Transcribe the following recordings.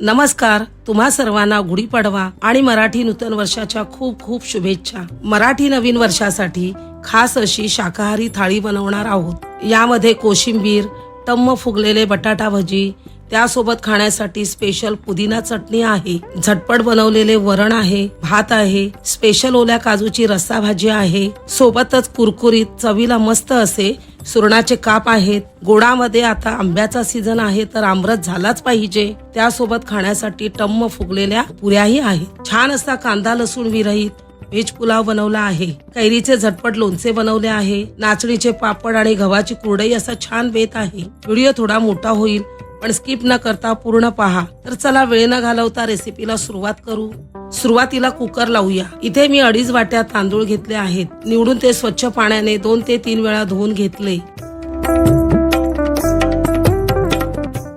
नमस्कार तुम्हा सर्वांना गुढीपाडवा आणि मराठी नूतन वर्षाच्या खूप खूप शुभेच्छा. मराठी नवीन वर्षासाठी खास अशी शाकाहारी थाळी बनवणार आहोत. यामध्ये कोशिंबीर टम्म फुगलेले बटाटा भजी त्यासोबत खाण्यासाठी स्पेशल पुदिना चटणी आहे. झटपट बनवलेले वरण आहे भात आहे स्पेशल ओल्या काजूची रस्सा भाजी आहे. सोबतच कुरकुरीत चवीला मस्त असे सुरणाचे काप आहेत. गोडामध्ये आता आंब्याचा सीझन आहे तर आमरस झालाच पाहिजे. त्यासोबत खाण्यासाठी टम्म फुगलेल्या पुऱ्याही आहेत. छान असा कांदा लसूण विरहित व्हेज पुलाव बनवला आहे. कैरीचे झटपट लोणचे बनवले आहे. नाचणीचे पापड आणि गव्हाची कुरडई असा छान बेत आहे. व्हिडिओ थोडा मोठा होईल पण स्किप न करता पूर्ण पहा. तर चला वेळ न घालवता रेसिपीला सुरुवात करू. सुरुवातीला कुकर लावूया. इथे मी अडीच वाट्या तांदूळ घेतले आहेत. निवडून ते स्वच्छ पाण्याने दोन ते तीन वेळा धुवून घेतले.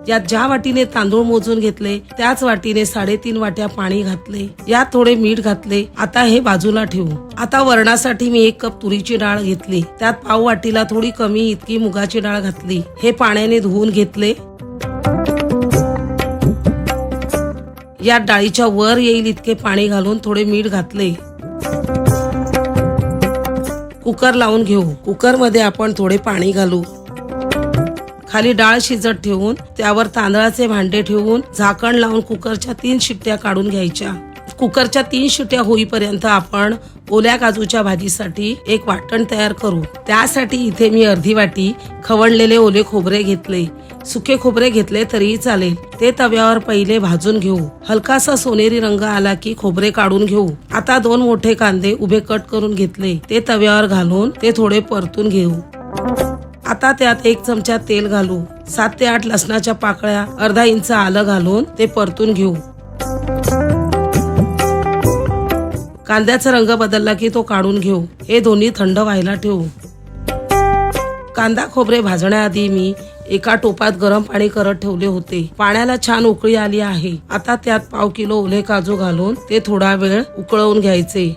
यात ज्या वाटीने तांदूळ मोजून घेतले त्याच वाटीने साडेतीन वाट्या पाणी घातले. यात थोडे मीठ घातले. आता हे बाजूला ठेवू. आता वरणासाठी मी एक कप तुरीची डाळ घेतली. त्यात पाव वाटीला थोडी कमी इतकी मुगाची डाळ घातली. हे पाण्याने धुवून घेतले. यात डाळीच्या वर येईल इतके पाणी घालून थोडे मीठ घातले. कुकर लावून घेऊ. कुकरमध्ये आपण थोडे पाणी घालू. खाली डाळ शिजत ठेवून त्यावर तांदळाचे भांडे ठेवून झाकण लावून कुकरच्या तीन शिट्ट्या काढून घ्यायच्या. कुकरच्या तीन शिट्या होईपर्यंत आपण ओल्या काजूच्या भाजीसाठी एक वाटण तयार करू. त्यासाठी इथे मी अर्धी वाटी खवणलेले ओले खोबरे घेतले. सुके खोबरे घेतले तरीही चालेल. ते तव्यावर पहिले भाजून घेऊ. हलकासा सोनेरी रंग आला की खोबरे काढून घेऊ. आता दोन मोठे कांदे उभे कट करून घेतले. ते तव्यावर घालून ते थोडे परतून घेऊ. आता त्यात एक चमचा तेल घालू. सात ते आठ लसणाच्या पाकळ्या अर्धा इंच आलं घालून ते परतून घेऊ. कांद्याचा रंग बदलला की तो काढून घेऊ. हे दोन्ही थंड व्हायला ठेवू. कांदा खोबरे भाजण्याआधी मी एका टोपात गरम पाणी करत ठेवले होते. पाण्याला छान उकळी आली आहे. आता त्यात पाव किलो ओले काजू घालून ते थोडा वेळ उकळवून घ्यायचे.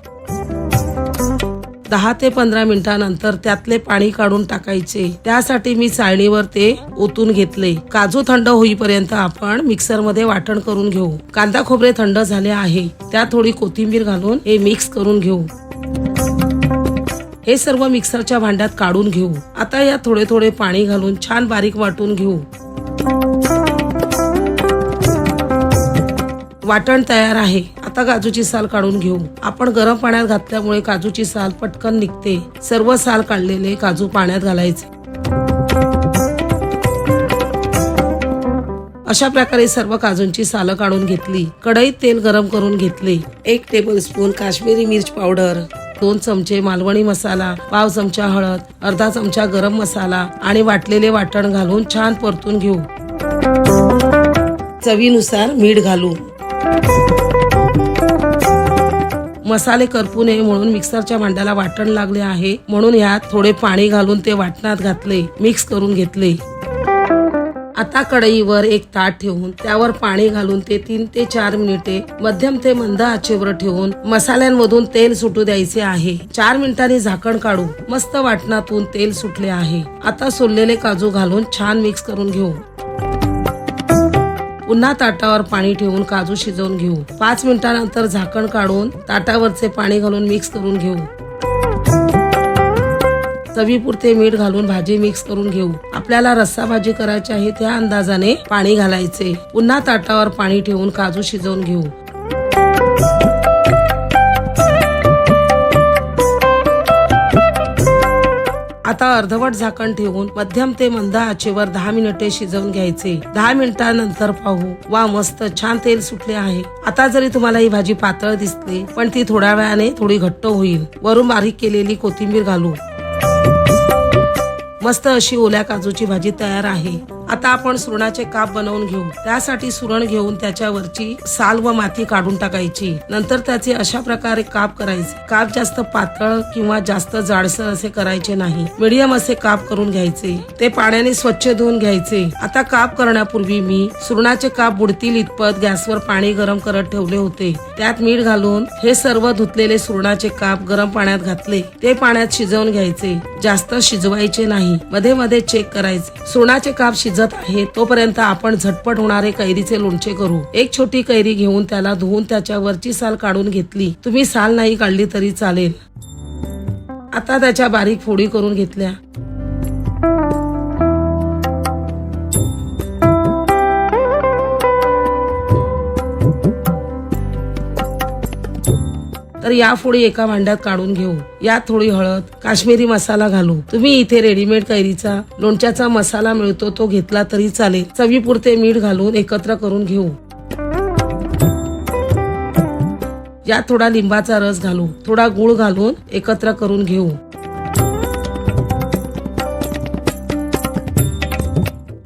दहा ते पंधरा मिनिटांनंतर त्यातले पाणी काढून टाकायचे. त्यासाठी मी चाळणीवर ते ओतून घेतले. काजू थंड होईपर्यंत आपण मिक्सरमध्ये वाटण करून घेऊ. कांदा खोबरे थंड झाले आहे. त्यात थोडी कोथिंबीर घालून हे मिक्स करून घेऊ. हे सर्व मिक्सरच्या भांड्यात काढून घेऊ. आता यात थोडे थोडे पाणी घालून छान बारीक वाटून घेऊ. वाटण तयार आहे. आता काजूची साल काढून घेऊ. आपण गरम पाण्यात घातल्यामुळे काजूची साल पटकन निघते. सर्व साल काढलेले काजू पाण्यात घालायचे. अशा प्रकारे सर्व काजूंची सालं काढून घेतली. कढईत तेल गरम करून घेतले. एक टेबल स्पून काश्मीरी मिर्च पावडर दोन चमचे मालवणी मसाला पाव चमचा हळद अर्धा चमचा गरम मसाला आणि वाटलेले वाटण घालून छान परतून घेऊ. चवीनुसार मीठ घालू मसाले करपू नये म्हणून मिक्सरच्या भांड्याला वाटण लागले आहे. म्हणून ह्यात थोडे पाणी घालून ते वाटणात घातले. मिक्स करून घेतले. आता कढईवर एक ताट ठेवून त्यावर पाणी घालून ते तीन ते चार मिनिटे मध्यम ते मंद आचेवर ठेवून मसाल्यांमधून तेल सुटू द्यायचे आहे. चार मिनिटांनी झाकण काढू. मस्त वाटणातून तेल सुटले आहे. आता सोललेले काजू घालून छान मिक्स करून घेऊ. पुन्हा ताटावर पाणी ठेवून काजू शिजवून घेऊ. पाच मिनिटानंतर झाकण काढून ताटावरचे पाणी घालून मिक्स करून घेऊ. चवीपुरते मीठ घालून भाजी मिक्स करून घेऊ. आपल्याला रस्सा भाजी करायची आहे त्या अंदाजाने पाणी घालायचे. पुन्हा ताटावर पाणी ठेवून काजू शिजवून घेऊ. आता अर्धवट झाकण ठेवून मध्यम ते मंद आचेवर दहा मिनिटे शिजवून घ्यायचे. दहा मिनिटांनंतर पाहू. वा मस्त छान तेल सुटले आहे. आता जरी तुम्हाला ही भाजी पातळ दिसते पण ती थोड्या वेळाने थोडी घट्ट होईल. वरून बारीक केलेली कोथिंबीर घालू. मस्त अशी ओल्या काजूची भाजी तयार आहे. आता आपण सुरणाचे काप बनवून घेऊ. त्यासाठी सुरण घेऊन त्याच्यावरची साल व माती काढून टाकायची. नंतर त्याचे अशा प्रकारे काप करायचे. काप जास्त पातळ किंवा जास्त जाडसर असे करायचे नाही. मीडियम असे काप करून घ्यायचे. ते पाण्याने स्वच्छ धुवून घ्यायचे. आता काप करण्यापूर्वी मी सुरणाचे काप बुडतील इतपत गॅसवर पाणी गरम करत ठेवले होते. त्यात मीठ घालून हे सर्व धुतलेले सुरणाचे काप गरम पाण्यात घातले. ते पाण्यात शिजवून घ्यायचे. जास्त शिजवायचे नाही. मध्ये मध्ये चेक करायचे. सुरणाचे काप शिजव शिजत आहे तोपर्यंत आपण झटपट होणारे कैरीचे लोणचे करू. एक छोटी कैरी घेऊन त्याला धुवून त्याच्यावरची साल काढून घेतली. तुम्ही साल नाही काढली तरी चालेल. आता त्याच्या बारीक फोडी करून घेतल्या. तर या फोडी एका भांड्यात काढून घेऊ. यात थोडी हळद काश्मीरी मसाला घालू. तुम्ही इथे रेडीमेड कैरीचा लोणच्याचा मसाला मिळतो तो घेतला तरी चालेल. चवीपुरते मीठ घालून एकत्र करून घेऊ. यात थोडा लिंबाचा रस घालू. थोडा गुळ घालून एकत्र करून घेऊ.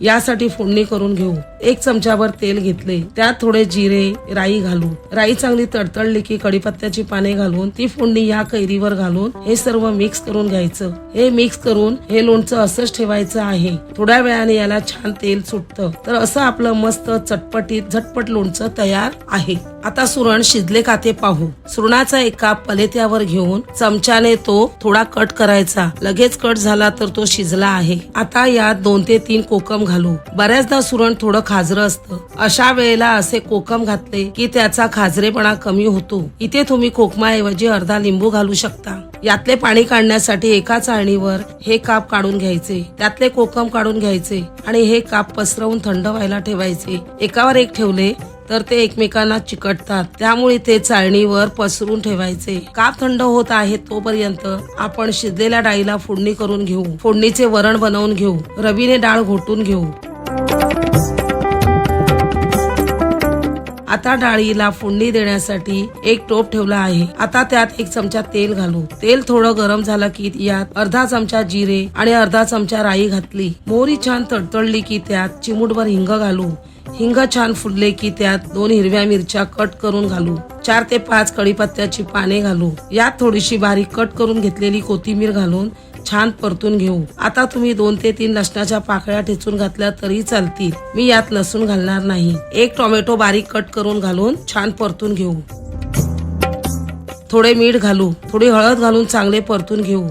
यासाठी फोडणी करून घेऊ. एक चमच्यावर तेल घेतले. त्यात थोडे जिरे राई घालून. राई चांगली तडतडली की कडीपत्त्याची पाने घालून ती फोडणी या कैरीवर घालून हे सर्व मिक्स करून घ्यायचं. हे मिक्स करून हे लोणचं असंच ठेवायचं आहे. थोड्या वेळाने याला छान तेल सुटतं. तर असं आपलं मस्त चटपटीत झटपट लोणचं तयार आहे. आता सुरण शिजले का ते पाहू. सुरणाचा एक काप पलेत्यावर घेऊन चमच्याने तो थोडा कट करायचा. लगेच कट झाला तर तो शिजला आहे. आता यात दोन ते तीन कोकम घालू. बऱ्याचदा सुरण थोडं खाजरं असतं. अशा वेळेला असे कोकम घातले की त्याचा खाजरेपणा कमी होतो. इथे तुम्ही कोकमाऐवजी अर्धा लिंबू घालू शकता. यातले पाणी काढण्यासाठी एका चाळणीवर हे काप काढून घ्यायचे. त्यातले कोकम काढून घ्यायचे आणि हे काप पसरवून थंड व्हायला ठेवायचे. एकावर एक ठेवले तर ते एकमेकांना चिकटतात. त्यामुळे ते चाळणीवर पसरून ठेवायचे. काप थंड होत आहे तोपर्यंत आपण शिजलेल्या डाळीला फोडणी करून घेऊ. फोडणीचे वरण बनवून घेऊ. रवीने डाळ घोटून घेऊ. आता डाळीला फोडणी देण्यासाठी एक टोप ठेवला आहे. आता त्यात एक चमचा तेल घालू. तेल थोडं गरम झालं की यात अर्धा चमचा जिरे आणि अर्धा चमचा राई घातली. मोहरी छान तडतडली की त्यात चिमूटभर हिंग घालू. हिंग छान फुलले की त्यात दोन हिरव्या मिरच्या कट करून घालू. चार ते पाच कढीपत्त्याची पाने घालू. यात थोडीशी बारीक कट करून घेतलेली कोथिंबीर घालून छान परतून घेऊ. आता तुम्ही दोन ते तीन लसणाच्या पाकळ्या ठेचून घातल्या तरी चालतील. मी यात लसूण घालणार नाही. एक टोमॅटो बारीक कट करून घालून छान परतून घेऊ. थोडे मीठ घालू. थोडी हळद घालून चांगले परतून घेऊ.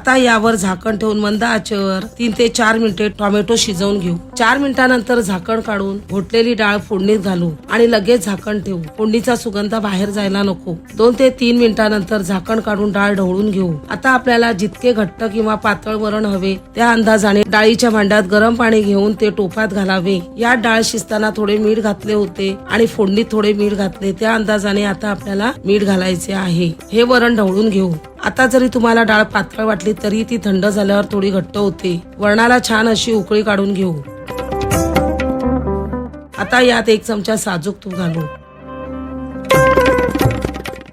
आता यावर झाकण ठेवून मंद आचेवर तीन ते चार मिनिटे टोमॅटो शिजवून घेऊ. चार मिनिटानंतर झाकण काढून घोटलेली डाळ फोडणीत घालू आणि लगेच झाकण ठेवू. फोडणीचा सुगंध बाहेर जायला नको. दोन ते तीन मिनिटानंतर झाकण काढून डाळ ढवळून घेऊ. आता आपल्याला जितके घट्ट किंवा पातळ वरण हवे त्या अंदाजाने डाळीच्या भांड्यात गरम पाणी घेऊन ते टोपात घालावे. यात डाळ शिजताना थोडे मीठ घातले होते आणि फोडणीत थोडे मीठ घातले त्या अंदाजाने आता आपल्याला मीठ घालायचे आहे. हे वरण ढवळून घेऊ. आता जरी तुम्हाला डाळ पातळ वाटली तरी ती थंड झाल्यावर थोडी घट्ट होते. वरणाला छान अशी उकळी काढून घेऊ. आता यात एक चमचा साजूक तूप घालू.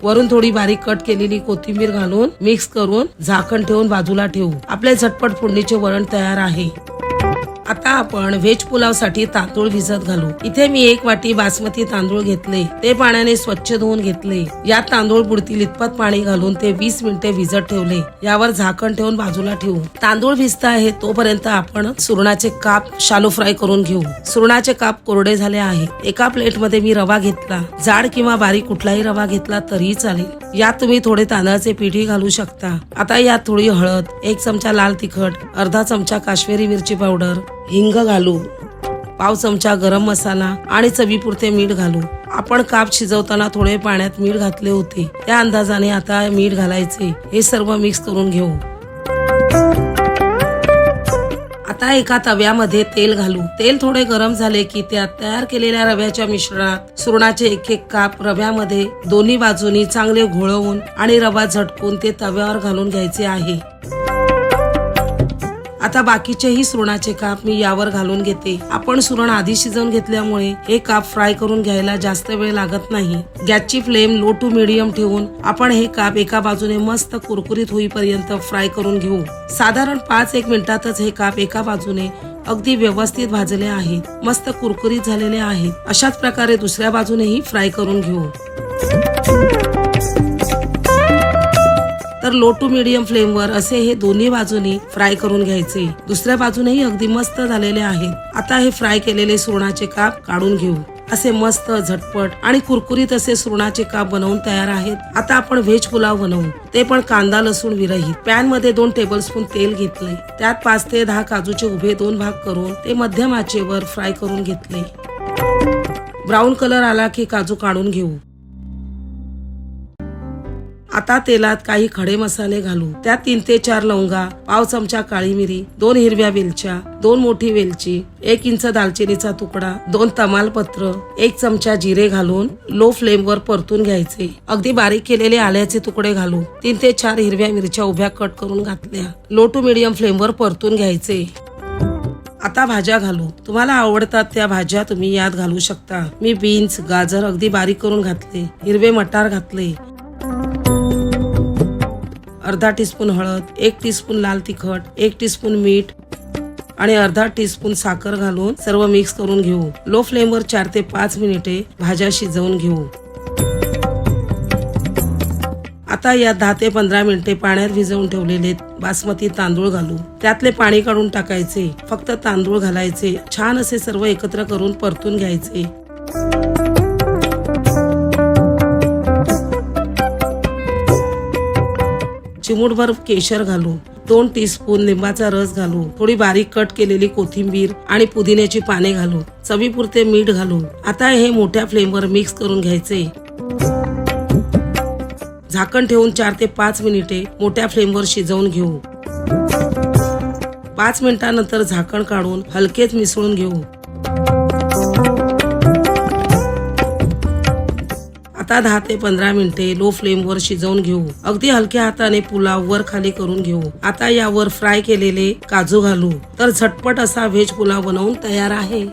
वरून थोडी बारीक कट केलेली कोथिंबीर घालून मिक्स करून झाकण ठेवून बाजूला ठेवू. आपले झटपट फोडणीचे वरण तयार आहे. आता आपण व्हेज पुलावसाठी तांदूळ भिजत घालू. इथे मी एक वाटी बासमती तांदूळ घेतले. ते पाण्याने स्वच्छ धुवून घेतले. यात तांदूळ बुडतील इतपत पाणी घालून ते वीस मिनिटे भिजत ठेवले. यावर झाकण ठेवून बाजूला ठेवू. तांदूळ भिजत आहे तोपर्यंत आपण सुरणाचे काप शालो फ्राय करून घेऊ. सुरणाचे काप कोरडे झाले आहे. एका प्लेटमध्ये मी रवा घेतला. जाड किंवा बारीक कुठलाही रवा घेतला तरी चालेल. यात तुम्ही थोडे तांदळाचे पिठी घालू शकता. आता यात थोडी हळद एक चमचा लाल तिखट अर्धा चमचा काश्मीरी मिरची पावडर हिंग घालू पाव चमचा गरम मसाला आणि चवीपुरते मीठ घालू. आपण काप शिजवताना थोडे पाण्यात मीठ घातले होते. त्या अंदाजाने आता मीठ घालायचे. हे सर्व मिक्स करून घेऊ. आता एका तव्यामध्ये तेल घालू. तेल थोडे गरम झाले की त्यात तयार केलेल्या रव्याच्या मिश्रणात सुरणाचे एक एक काप रव्यामध्ये दोन्ही बाजूनी चांगले घोळवून आणि रवा झटकून ते तव्यावर घालून घ्यायचे आहे. आता बाकीचेही सुरणाचे काप मी यावर घालून घेते. आपण सुरण आधी शिजवून घेतल्यामुळे हे काप फ्राय करून घ्यायला जास्त वेळ लागत नाही. गॅसची फ्लेम लो टू मिडियम ठेवून आपण हे काप एका बाजूने मस्त कुरकुरीत होईपर्यंत फ्राय करून घेऊ. साधारण पाच एक मिनिटातच हे काप एका बाजूने अगदी व्यवस्थित भाजले आहेत. मस्त कुरकुरीत झालेले आहेत. अशाच प्रकारे दुसऱ्या बाजूनेही फ्राय करून घेऊ. तर लो टू मिडियम फ्लेमवर असे हे दोन्ही बाजूनी फ्राय करून घ्यायचे. दुसऱ्या बाजूनेही अगदी मस्त झालेले आहेत. आता हे फ्राय केलेले सुरणाचे काप काढून घेऊ. असे मस्त झटपट आणि कुरकुरीत असे सुरणाचे काप बनवून तयार आहेत. आता आपण व्हेज पुलाव बनवू. ते पण कांदा लसूण विरहित पॅनमध्ये दोन टेबलस्पून तेल घेतले. त्यात पाच ते दहा काजूचे उभे दोन भाग करून ते मध्यम आचेवर फ्राय करून घेतले. ब्राऊन कलर आला की काजू काढून घेऊ. आता तेलात काही खडे मसाले घालू. त्यात तीन ते चार लवंगा पाव चमचा काळी मिरी दोन हिरव्या वेलच्या दोन मोठी वेलची एक इंच दालचिनीचा तुकडा दोन तमालपत्र एक चमचा जिरे घालून लो फ्लेम वर परतून घ्यायचे. अगदी बारीक केलेले आल्याचे तुकडे घालू. तीन ते चार हिरव्या मिरच्या उभ्या कट करून घातल्या. लो टू मिडियम फ्लेम वर परतून घ्यायचे. आता भाज्या घालू. तुम्हाला आवडतात त्या भाज्या तुम्ही यात घालू शकता. मी बीन्स गाजर अगदी बारीक करून घातले. हिरवे मटार घातले. अर्धा टीस्पून हळद एक टीस्पून लाल तिखट एक टीस्पून मीठ आणि अर्धा टीस्पून साखर घालून सर्व मिक्स करून घेऊ. लो फ्लेमवर चार ते पाच मिनिटे भाज्या शिजवून घेऊ. आता या दहा ते पंधरा मिनिटे पाण्यात भिजवून ठेवलेले बासमती तांदूळ घालू. त्यातले पाणी काढून टाकायचे. फक्त तांदूळ घालायचे. छान असे सर्व एकत्र करून परतून घ्यायचे. चिमूटभर केशर घालू दोन टीस्पून लिंबाचा रस घालू थोडी बारीक कट केलेली कोथिंबीर आणि पुदिन्याची पाने घालू चवीपुरते मीठ घालू आता हे मोठ्या फ्लेमवर मिक्स करून घ्यायचे. झाकण ठेवून चार ते पाच मिनिटे मोठ्या फ्लेमवर शिजवून घेऊ. पाच मिनिटांनंतर झाकण काढून हलकेच मिसळून घेऊ. आता दहा ते पंधरा मिनिटे लो फ्लेमवर शिजवून घेऊ. अगदी हलक्या हाताने पुलाव वर खाली करून घेऊ. आता यावर फ्राय केलेले काजू घालू. तर झटपट असा व्हेज पुलाव बनवून तयार आहे.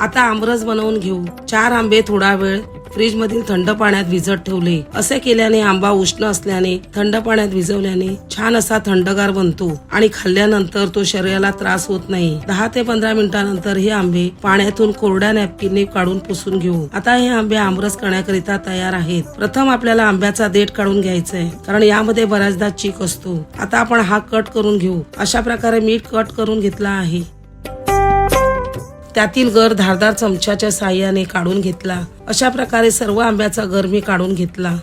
आता आमरस बनवून घेऊ. चार आंबे थोडा वेळ फ्रीज मधील थंड पाण्यात भिजत ठेवले. असे केल्याने आंबा उष्ण असल्याने थंड पाण्यात भिजवल्याने छान असा थंडगार बनतो आणि खाल्ल्यानंतर तो शरीराला त्रास होत नाही. दहा ते पंधरा मिनिटांनंतर हे आंबे पाण्यातून कोरड्या नॅपकिनने काढून पुसून घेऊ. आता हे आंबे आमरस करण्याकरिता तयार आहेत. प्रथम आपल्याला आंब्याचा देठ काढून घ्यायचा आहे कारण यामध्ये बऱ्याचदा चीक असतो. आता आपण हा कट करून घेऊ. अशा प्रकारे मीठ कट करून घेतला आहे. त्यातील गर धारदार चमच्याच्या साह्याने काढून घेतला. अशा प्रकारे सर्व आंब्याचा गर मी काढून घेतला.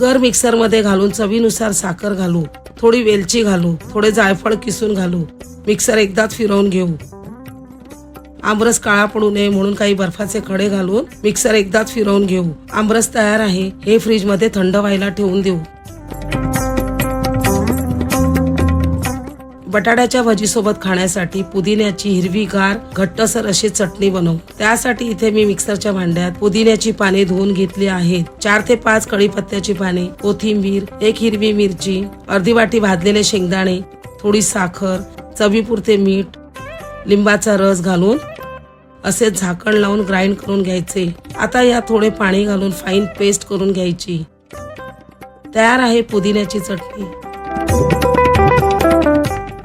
गर मिक्सरमध्ये घालून चवीनुसार साखर घालू. थोडी वेलची घालू. थोडे जायफळ किसून घालू. मिक्सर एकदाच फिरवून घेऊ. आमरस काळा पडू नये म्हणून काही बर्फाचे खडे घालून मिक्सर एकदाच फिरवून घेऊ. आमरस तयार आहे. हे फ्रीजमध्ये थंड व्हायला ठेवून देऊ. बटाट्याच्या भजीसोबत खाण्यासाठी पुदिन्याची हिरवीगार घट्टसर अशी चटणी बनवू. त्यासाठी इथे मी मिक्सरच्या भांड्यात पुदिन्याची पाने धुवून घेतली आहेत. चार ते पाच कढीपत्त्याची पाने कोथिंबीर एक हिरवी मिरची अर्धी वाटी भाजलेले शेंगदाणे थोडी साखर चवीपुरते मीठ लिंबाचा रस घालून असे झाकण लावून ग्राइंड करून घ्यायचे. आता यात थोडे पाणी घालून फाईन पेस्ट करून घ्यायची. तयार आहे पुदिन्याची चटणी.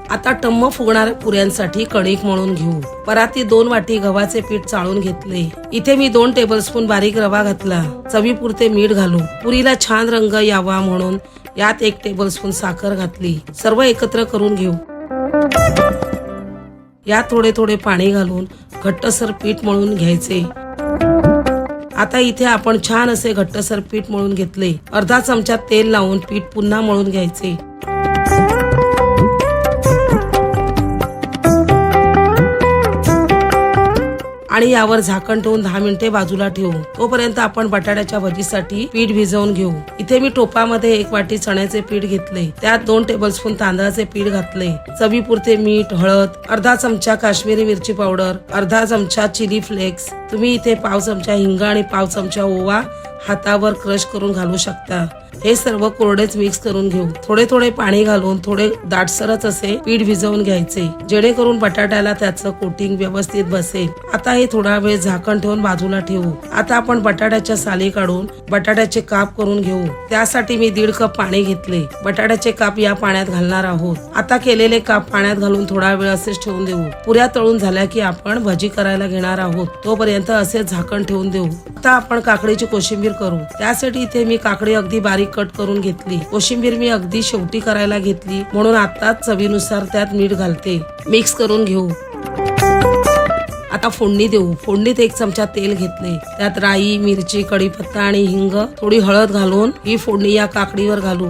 आता टम्म फुगणाऱ्या पुऱ्यांसाठी कणिक म्हणून घेऊ. पराती दोन वाटी गव्हाचे पीठ चाळून घेतले. इथे मी दोन टेबलस्पून बारीक रवा घातला. चवीपुरते मीठ घालू पुरीला छान रंग यावा म्हणून यात एक टेबलस्पून साखर घातली. सर्व एकत्र करून घेऊ. यात थोडे थोडे पाणी घालून घट्टसर पीठ मळून घ्यायचे. आता इथे आपण छान असे घट्टसर पीठ मळून घेतले. अर्धा चमचा तेल लावून पीठ पुन्हा मळून घ्यायचे. आणि यावर झाकण ठेवून दहा मिनिटे बाजूला ठेवू. तोपर्यंत आपण बटाट्याच्या भजीसाठी पीठ भिजवून घेऊ. इथे मी टोपामध्ये एक वाटी चण्याचे पीठ घेतले. त्यात दोन टेबलस्पून तांदळाचे पीठ घातले. चवीपुरते मीठ हळद अर्धा चमचा काश्मीरी मिरची पावडर अर्धा चमचा चिली फ्लेक्स. तुम्ही इथे पाव चमचा हिंग आणि पाव चमचा ओवा हातावर क्रश करून घालू शकता. हे सर्व कोरडेच मिक्स करून घेऊ. थोडे थोडे पाणी घालून थोडे दाटसरच असे पीठ भिजवून घ्यायचे. जेणेकरून बटाट्याला त्याचं कोटिंग व्यवस्थित बसेल. आता हे थोडा वेळ झाकण ठेवून बाजूला ठेवू. आता आपण बटाट्याच्या साली काढून बटाट्याचे काप करून घेऊ. त्यासाठी मी दीड कप पाणी घेतले. बटाट्याचे काप या पाण्यात घालणार आहोत. आता केलेले काप पाण्यात घालून थोडा वेळ असेच ठेवून देऊ. पुऱ्या तळून झाल्या की आपण भजी करायला घेणार आहोत. तोपर्यंत असेच झाकण ठेवून देऊ. आता आपण काकडीची कोशिंबीर करू. त्यासाठी इथे मी काकडी अगदी बारीक कट करून घेतली. कोशिंबीर मी अगदी शेवटी करायला घेतली. म्हणून आताच चवीनुसार त्यात मीठ घालते. मिक्स करून घेऊ. आता फोडणी देऊ. फोडणीत एक चमचा तेल घेतले. त्यात राई मिरची कढीपत्ता आणि हिंग थोडी हळद घालून ही फोडणी या काकडीवर घालू.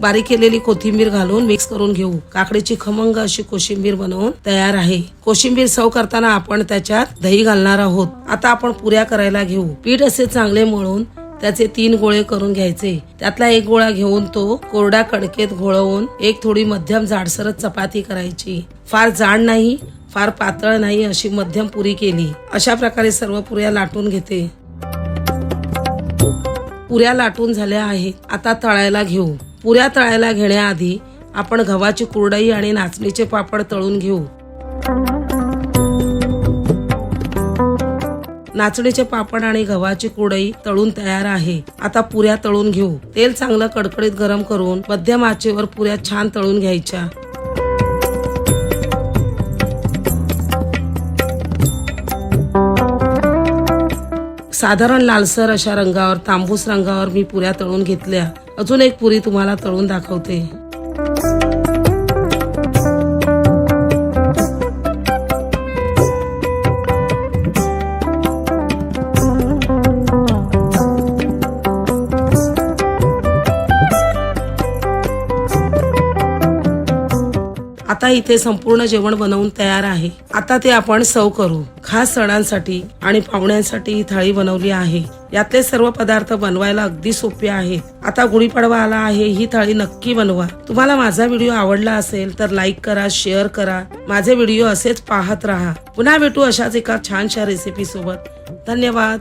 बारीक केलेली कोथिंबीर घालून मिक्स करून घेऊ. काकडीची खमंग अशी कोशिंबीर बनवून तयार आहे. कोशिंबीर सव करताना आपण त्याच्यात दही घालणार आहोत. आता आपण पुऱ्या करायला घेऊ. पीठ असे चांगले मळून त्याचे तीन गोळे करून घ्यायचे. त्यातला एक गोळा घेऊन तो कोरड्या कडकेत घोळवून एक थोडी मध्यम जाडसरच चपाती करायची. फार जाड नाही फार पातळ नाही अशी मध्यम पुरी केली. अशा प्रकारे सर्व पुऱ्या लाटून घेते. पुऱ्या लाटून झाल्या आहेत. आता तळायला घेऊ. पुऱ्या तळायला घेण्याआधी आपण गव्हाची कुरडई आणि नाचणीचे पापड तळून घेऊ. नाचणीचे पापड आणि गव्हाची कुरडई तळून तयार आहे. आता पुऱ्या तळून घेऊ. तेल चांगलं कडकडीत गरम करून मध्यम आचेवर पुऱ्या छान तळून घ्यायच्या. साधारण लालसर अशा रंगावर तांबूस रंगावर मी पुऱ्या तळून घेतल्या. अजून एक पुरी तुम्हाला तळून दाखवते. आता इथे संपूर्ण जेवण बनवून तयार आहे. आता ते आपण सर्व करू. खास सणांसाठी आणि पाहुण्यांसाठी ही थाळी बनवली आहे. यातले सर्व पदार्थ बनवायला अगदी सोपे आहेत आता गुढीपाडवा आला आहे ही थाळी नक्की बनवा. तुम्हाला माझा व्हिडिओ आवडला असेल तर लाईक करा शेअर करा. माझे व्हिडिओ असेच पाहत राहा. पुन्हा भेटू अशाच एका छानशा रेसिपी सोबत. धन्यवाद.